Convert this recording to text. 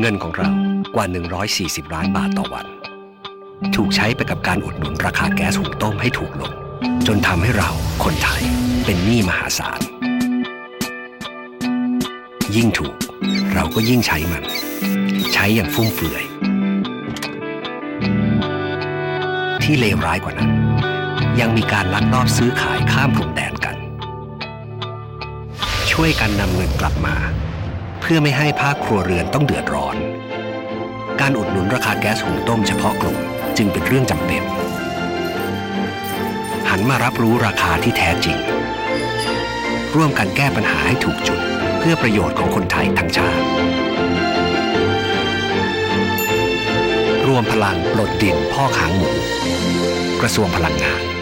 เงินของเรากว่า 140 ล้านบาทต่อวัน ถูกใช้ไปกับการอุดหนุนราคาแก๊สหุงต้มให้ถูกลง จนทำให้เราคนไทยเป็นหนี้มหาศาล ยิ่งถูกเราก็ยิ่งใช้มัน ใช้อย่างฟุ่มเฟือย ที่เลวร้ายกว่านั้น ยังมีการลักลอบซื้อขายข้ามพรมแดนกัน ช่วยกันนำเงินกลับมา พื่อไม่ให้ภาคครัวเรือนต้องเดือดร้อน การอุดหนุนราคาแก๊สหุงต้มเฉพาะกลุ่มจึงเป็นเรื่องจำเป็น หันมารับรู้ราคาที่แท้จริง ร่วมกันแก้ปัญหาให้ถูกจุด เพื่อประโยชน์ของคนไทยทั้งชาติ รวมพลังปลดดินพ่อกหางหมู กระทรวงพลังงาน